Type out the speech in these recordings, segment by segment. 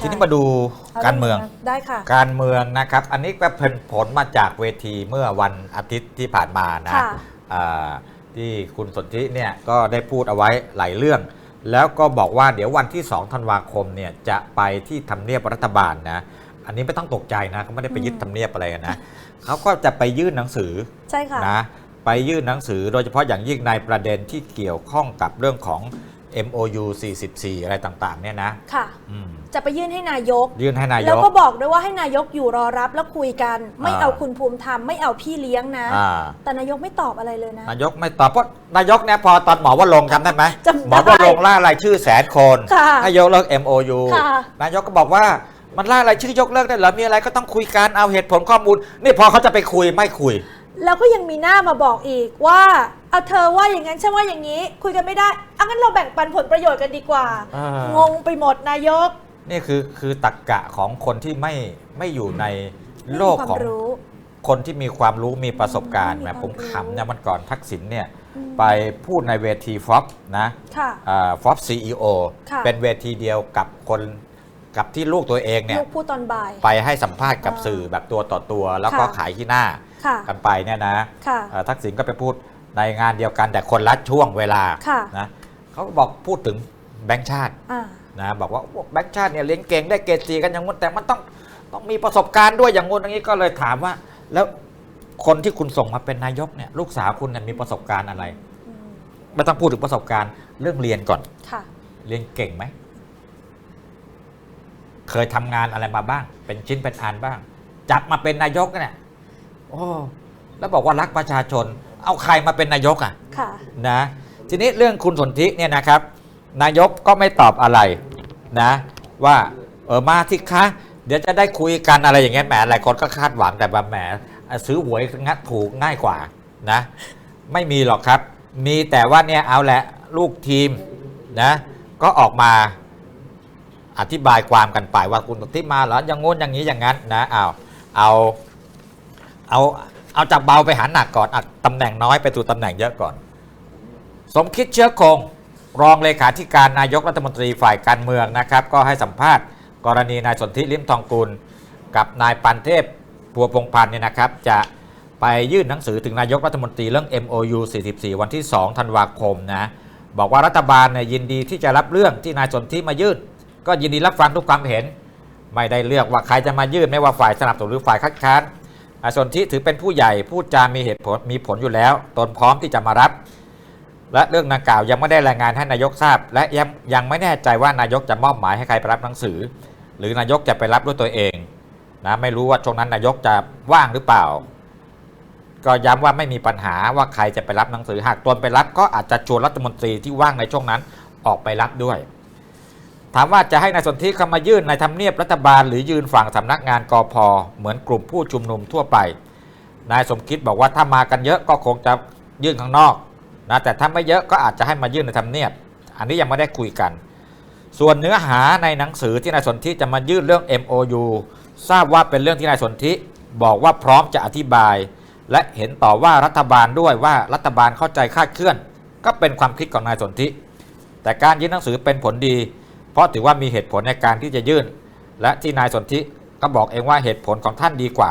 ทีนี้มาดูการเมืองได้ค่ะ การเมืองนะครับ อันนี้ก็เป็นผลมาจากเวทีเมื่อวันอาทิตย์ที่ผ่านมานะค่ะอ่าที่คุณสนธิเนี่ยก็ได้พูดเอาไว้หลายเรื่อง แล้วก็บอกว่าเดี๋ยววันที่ 2 ธันวาคมเนี่ยจะไปที่ทำเนียบรัฐบาลนะ อันนี้ไม่ต้องตกใจนะเขาไม่ได้ไปยึดอืมทำเนียบอะไรกันนะเขาก็จะไปยื่นหนังสือใช่ค่ะนะไปยื่นหนังสือโดยเฉพาะอย่างยิ่งในประเด็นที่เกี่ยวข้องกับเรื่องของ MOU 44 อะไรต่างๆ เนี่ยนะค่ะ อืมจะไปยื่นให้นายก ยื่นให้นายแล้วกก็บอกด้วยว่าให้นายกอยู่รอรับแล้วคุยกัน ไม่อ่า เอาคุณภูมิธรรมไม่เอาพี่เลี้ยงนะ อ่า แต่นายกไม่ตอบอะไรเลยนะ นายกไม่ตอบเพราะนายกเนี่ยพอตอนหมอว่าลงค์จำได้ไหมจำได้หมอว่าลงค์ล่ารายชื่อแสนคนค่ะให้ยกเลิก MOU ค่ะ นายกก็บอกว่ามันล่ารายชื่อยกเลิกได้เหรอมีอะไรก็ต้องคุยกันเอาเหตุผลข้อมูล นี่พอเขาจะไปคุยไม่คุย แล้วก็ยังมีหน้ามาบอกอีกว่าเอาเธอว่าอย่างนั้นฉันว่าอย่างนี้ คุยกันไม่ได้เอางั้นเราแบ่งปันผลประโยชน์กันดีกว่า อ่างงงไปหมดนายกนี่คือคือตักกะของคนที่ไม่ไม่อยู่ในไม่มีโลกความของรู้ คนที่มีความรู้มีประสบการณ์ไม่มีนะผมความรู้ ขำเนี่ยมันก่อนทักษิณเนี่ย อืมไปพูดในเวทีฟ็อปนะค่ะฟ็อปซีอีโอ ค่ะ เป็นเวทีเดียวกับคนกับที่ลูกตัวเองเนี่ย ลูกพูดตอนบ่าย ไปให้สัมภาษณ์กับอ่าสื่อแบบตัวต่อตัว แล้วก็ค่ะ ขายขี้หน้า ค่ะกันไปเนี่ยนะค่ะเอ่อทักษิณก็ไปพูดในงานเดียวกันแต่คนละช่วงเวลาค่ะนะเขาก็บอกพูดถึงแบงค์ชาติอ่านะบอกว่าแบงค์ชาติเนี่ยเรียนเก่งได้เกรดสีกันอย่างงู้นแต่มันต้องต้องมีประสบการณ์ด้วยอย่างงู้นอย่างนี้ก็เลยถามว่า แล้วคนที่คุณส่งมาเป็นนายกเนี่ยลูกสาวคุณเนี่ยมีประสบการณ์อะไรอืมไม่ต้องพูดถึงประสบการณ์เรื่องเรียนก่อนค่ะเรียนเก่งไหมเคยทำงานอะไรมาบ้าง เป็นชิ้นเป็นอันบ้างจับมาเป็นนายกเนี่ย โอ้แล้วบอกว่ารักประชาชน เอาใครมาเป็นนายกอะค่ะ นะ ทีนี้เรื่องคุณสนธิเนี่ยนะครับ นายกก็ไม่ตอบอะไรนะ ว่าเออมาที่คะ เดี๋ยวจะได้คุยกันอะไรอย่างเงี้ยแหมหลายคนก็คาดหวังแต่แบบแหมซื้อหวยงัดถูกง่ายกว่านะ ไม่มีหรอกครับ มีแต่ว่าเนี่ยเอาแหละลูกทีมนะก็ออกมาอธิบายความกันไปว่าคุณที่มาเหรออย่างงู้นอย่างนี้อย่างนั้นนะเอาเอา เอาเอาจากเบาไปหาหนักก่อนอตำแหน่งน้อยไปสู่ตำแหน่งเยอะก่อน สมคิดเชื้อคง รองเลขาธิการนายกรัฐมนตรีฝ่ายการเมืองนะครับ ก็ให้สัมภาษณ์ กรณีนายสนธิลิมทองกุล กับนายปันเทพพัวพงพันธ์เนี่ยนะครับ จะไปยื่นหนังสือถึงนายกรัฐมนตรีเรื่อง MOU 44 วันที่ 2 ธันวาคมนะบอกว่ารัฐบาลเนี่ยยินดีที่จะรับเรื่องที่นายสนธิมายื่นก็ยินดีรับฟังทุกความเห็น ไม่ได้เลือกว่าใครจะมายื่นไม่ว่าฝ่ายสนับสนุนหรือฝ่ายคัดค้าน นายสนธิถือเป็นผู้ใหญ่พูดจามีเหตุผลมีผลอยู่แล้ว ตนพร้อมที่จะมารับ และเรื่องดังกล่าวยังไม่ได้รายงานให้นายกทราบ และยังยังไม่แน่ใจว่านายกจะมอบหมายให้ใครไปรับหนังสือ หรือนายกจะไปรับด้วยตัวเองนะไม่รู้ว่าช่วงนั้นนายกจะว่างหรือเปล่า ก็ย้ำว่าไม่มีปัญหาว่าใครจะไปรับหนังสือหากตนไปรับก็อาจจะชวนรัฐมนตรีที่ว่างในช่วงนั้นออกไปรับด้วย ถามว่าจะให้นายสนธิเข้ามายื่นในทำเนียบรัฐบาล หรือยืนฝั่งสำนักงานกอพเหมือนกลุ่มผู้ชุมนุมทั่วไป นายสมคิดบอกว่าถ้ามากันเยอะก็คงจะยื่นข้างนอกนะแต่ถ้าไม่เยอะก็อาจจะให้มายื่นในทำเนียบ อันนี้ยังไม่ได้คุยกัน ส่วนเนื้อหาในหนังสือที่นายสนธิจะมายื่นเรื่อง MOU ทราบว่าเป็นเรื่องที่นายสนธิบอกว่าพร้อมจะอธิบาย และเห็นต่อว่ารัฐบาลด้วยว่ารัฐบาลเข้าใจคาดเคลื่อน ก็เป็นความคิดของนายสนธิแต่การยื่นหนังสือเป็นผลดี เพราะถือว่ามีเหตุผลในการที่จะยื่น และที่นายสนธิก็บอกเองว่าเหตุผลของท่านดีกว่า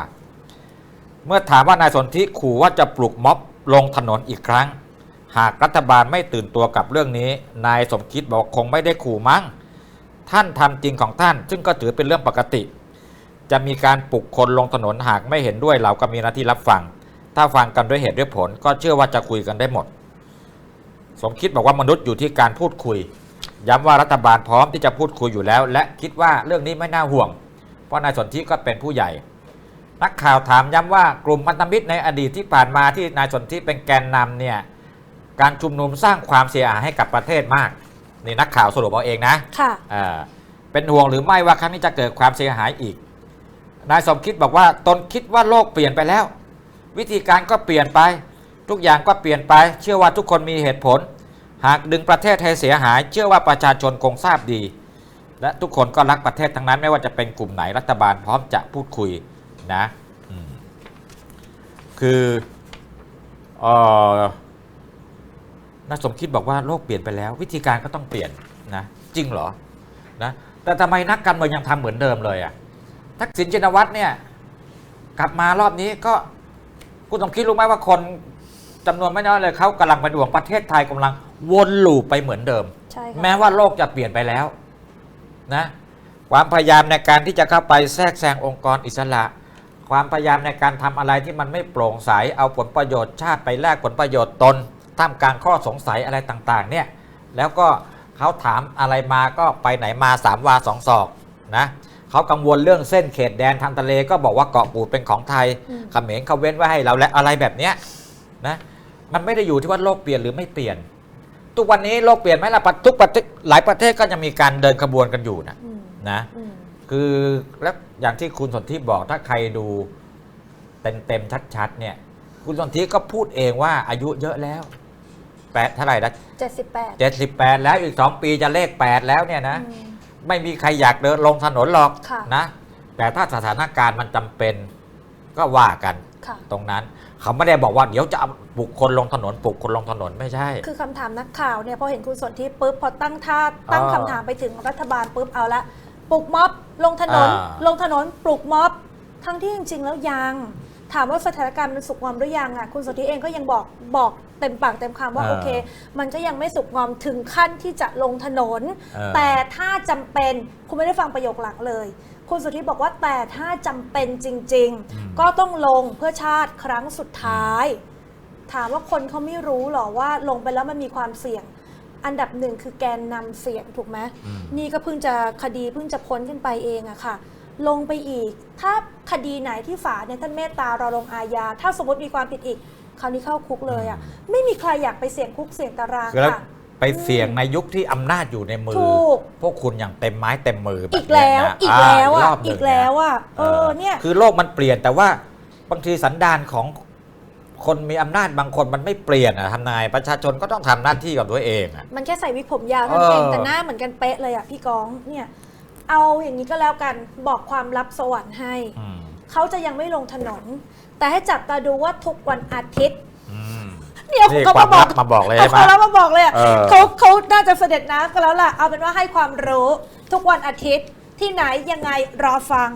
เมื่อถามว่านายสนธิขู่ว่าจะปลุกม็อบลงถนนอีกครั้ง หากรัฐบาลไม่ตื่นตัวกับเรื่องนี้ นายสมคิดบอกคงไม่ได้ขู่มั้ง ท่านทำจริงของท่าน ซึ่งก็ถือเป็นเรื่องปกติ จะมีการปลุกคนลงถนนหากไม่เห็นด้วยเราก็มีหน้าที่รับฟัง ถ้าฟังกันด้วยเหตุด้วยผล ก็เชื่อว่าจะคุยกันได้หมด สมคิดบอกว่ามนุษย์อยู่ที่การพูดคุย ย้ำว่ารัฐบาลพร้อมที่จะพูดคุยอยู่แล้ว และคิดว่าเรื่องนี้ไม่น่าห่วง เพราะนายสนธิก็เป็นผู้ใหญ่ นักข่าวถามย้ำว่ากลุ่มพันธมิตรในอดีตที่ผ่านมาที่นายสนธิเป็นแกนนำเนี่ยการชุมนุมสร้างความเสียหายให้กับประเทศมากนี่นักข่าวสรุปเอาเองนะค่ะอ่าเป็นห่วงหรือไม่ว่าครั้งนี้จะเกิดความเสียหายอีก นายสมคิดบอกว่าตนคิดว่าโลกเปลี่ยนไปแล้ว วิธีการก็เปลี่ยนไป ทุกอย่างก็เปลี่ยนไป เชื่อว่าทุกคนมีเหตุผล หากดึงประเทศให้เสียหาย เชื่อว่าประชาชนคงทราบดี และทุกคนก็รักประเทศทั้งนั้นไม่ว่าจะเป็นกลุ่มไหนรัฐบาลพร้อมจะพูดคุยนะคือออนายสมคิดบอกว่าโลกเปลี่ยนไปแล้ว วิธีการก็ต้องเปลี่ยนนะจริงเหรอนะแต่ทำไมนักการเมืองยังทำเหมือนเดิมเลยอะทักษิณชินวัตรเนี่ยกลับมารอบนี้ก็คุณต้องคิดรู้ไหมว่าคน จำนวนไม่น้อยเลยเขากำลังเป็นห่วงประเทศไทยกำลังวนลูปไปเหมือนเดิม ใช่ค่ะแม้ว่าโลกจะเปลี่ยนไปแล้วนะความพยายามในการที่จะเข้าไปแทรกแซงองค์กรอิสระ ความพยายามในการทำอะไรที่มันไม่โปร่งใสเอาผลประโยชน์ชาติไปแลกผลประโยชน์ตนท่ามกลางข้อสงสัยอะไรต่างๆเนี่ยแล้วก็เขาถามอะไรมาก็ไปไหนมาสามวาสองศอกนะเขากังวลเรื่องเส้นเขตแดนทางทะเลก็บอกว่าเกาะกูดเป็นของไทยอืม เขมรเขาเว้นไว้ให้เราและอะไรแบบเนี้ยนะ มันไม่ได้อยู่ที่ว่าโลกเปลี่ยนหรือไม่เปลี่ยน ทุกวันนี้โลกเปลี่ยนไหมล่ะประทุกประเทศหลายประเทศก็ยังมีการเดินขบวนกันอยู่นะอืมนะอืมคือแล้วอย่างที่คุณสนธิบอกถ้าใครดูเต็มเต็มๆชัดๆเนี่ย คุณสนธิก็พูดเองว่าอายุเยอะแล้วแปดเท่าไหร่นะเจ็ดสิบแปดเจ็ดสิบแปดแล้วอีกสองปีจะเลขแปดแล้วเนี่ยนะอืมไม่มีใครอยากเดินลงถนนหรอกค่ะนะ แต่ถ้าสถานการณ์มันจำเป็นก็ว่ากัน ค่ะ ตรงนั้น เขาไม่ได้บอกว่าเดี๋ยวจะเอาปลุกคนลงถนนปลุกคนลงถนนไม่ใช่ คือคำถามนักข่าวเนี่ยพอเห็นคุณสนธิปุ๊บพอตั้งท่าตั้งอ่าคำถามไปถึงรัฐบาลปุ๊บเอาละปลุกม็อบลงถนน อ่า ลงถนนปลุกม็อบ ทั้งที่จริงๆแล้วยัง ถามว่าสถานการณ์มันสุกงอมหรือยังอะคุณสนธิเองก็ยังบอกบอกเต็มปากเต็มคำว่าอ่าโอเค มันก็ยังไม่สุกงอมถึงขั้นที่จะลงถนน เออ แต่ถ้าจำเป็นคุณไม่ได้ฟังประโยคหลังเลย คุณสุทธิบอกว่าแต่ถ้าจำเป็นจริง ๆ ก็ต้องลงเพื่อชาติครั้งสุดท้าย ถามว่าคนเขาไม่รู้หรอว่าลงไปแล้วมันมีความเสี่ยง อันดับหนึ่งคือแกนนำเสียงถูกไหมอืม นี่ก็เพิ่งจะคดีเพิ่งจะพ้นขึ้นไปเองอะค่ะ ลงไปอีก ถ้าคดีไหนที่ฝาเนี่ยท่านเมตตาเราลงอาญาถ้าสมมติมีความผิดอีก คราวนี้เข้าคุกเลยอะไม่มีใครอยากไปเสี่ยงคุกเสี่ยงตารางคือแล้วค่ะ ไปเสี่ยงในยุคที่อำนาจอยู่ในมือ ถูก พวกคุณอย่างเต็มไม้เต็มมือแบบอีกแล้วเนี้ยนะอีกแล้วารอะบหนึ่อีงกแล้วอะนะเออเนี่ย คือโลกมันเปลี่ยนแต่ว่าบางทีสันดานของคนมีอำนาจบางคนมันไม่เปลี่ยนอะทำนายประชาชนก็ต้องทำหน้าที่กับตัวเองอะ มันแค่ใส่วิกผมยาวเท่านั้นเองเออ แต่หน้าเหมือนกันเป๊ะเลยอะพี่ก้องเนี่ย เอาอย่างนี้ก็แล้วกันบอกความลับสวรรค์ให้ อืม เขาจะยังไม่ลงถนน แต่ให้จับตาดูว่าทุกวันอาทิตย์อืม เนี่ยนี่เขาความาบอกมลับมาบอกเลยเอาใช่ไหมความลับมาบอกเลยอะเออ เขาเขาน่าจะเสด็จน้ำกันแล้วล่ะ เอาเป็นว่าให้ความรู้ทุกวันอาทิตย์ที่ไหนยังไงรอฟัง